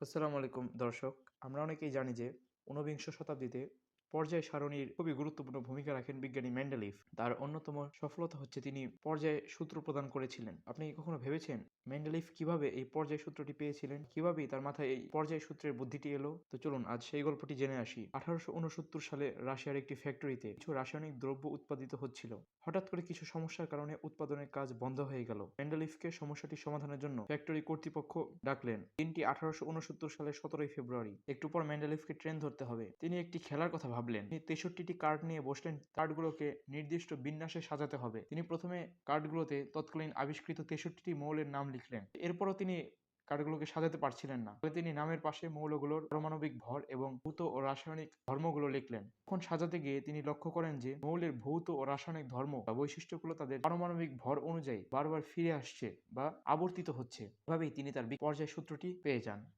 আসসালামু আলাইকুম দর্শক আমরা অনেকেই জানি যে ঊনবিংশ শতাব্দীতে পর্যায় সারণীর খুবই গুরুত্বপূর্ণ ভূমিকা রাখেন বিজ্ঞানী ম্যান্ডেলিফ। তার অন্যতম সফলতা হচ্ছে তিনি পর্যায় সূত্র প্রদান করেছিলেন। আপনি কখনো ভেবেছেন ম্যান্ডেলিফ কীভাবে এই পর্যায় সূত্রটি পেয়েছিলেন? কিভাবেই তার মাথায় এই পর্যায় সূত্রের বুদ্ধিটি এলো? তো চলুন, আজ সেই গল্পটি জেনে আসি। আঠারোশো উনসত্তর সালে রাশিয়ার একটি ফ্যাক্টরিতে কিছু রাসায়নিক দ্রব্য উৎপাদিত হচ্ছিল। হঠাৎ করে কিছু সমস্যার কারণে উৎপাদনের কাজ বন্ধ হয়ে গেল। ম্যান্ডেলিফকে সমস্যাটি সমাধানের জন্য ফ্যাক্টরি কর্তৃপক্ষ ডাকলেন। দিনটি আঠারোশো সালের সতেরোই ফেব্রুয়ারি। একটু পর ম্যান্ডেলিফকে ট্রেন ধরতে হবে। তিনি একটি খেলার কথা ভাবলেন। তিনি তেষট্টিটি কার্ড নিয়ে বসলেন। কার্ডগুলোকে নির্দিষ্ট বিন্যাসে সাজাতে হবে। তিনি প্রথমে কার্ডগুলোতে তৎকালীন আবিষ্কৃত তেষট্টিটি মৌলের নাম লিখলেন। এরপরও তিনি কার্ডগুলোকে সাজাতে পারছিলেন না। ফলে তিনি নামের পাশে মৌলগুলোর পারমাণবিক ভর এবং ভৌত ও রাসায়নিক ধর্মগুলো লিখলেন। তখন সাজাতে গিয়ে তিনি লক্ষ্য করেন যে, মৌলের ভৌত ও রাসায়নিক ধর্ম বা বৈশিষ্ট্যগুলো তাদের পারমাণবিক ভর অনুযায়ী বারবার ফিরে আসছে বা আবর্তিত হচ্ছে। এভাবেই তিনি তার পর্যায় সূত্রটি পেয়ে যান।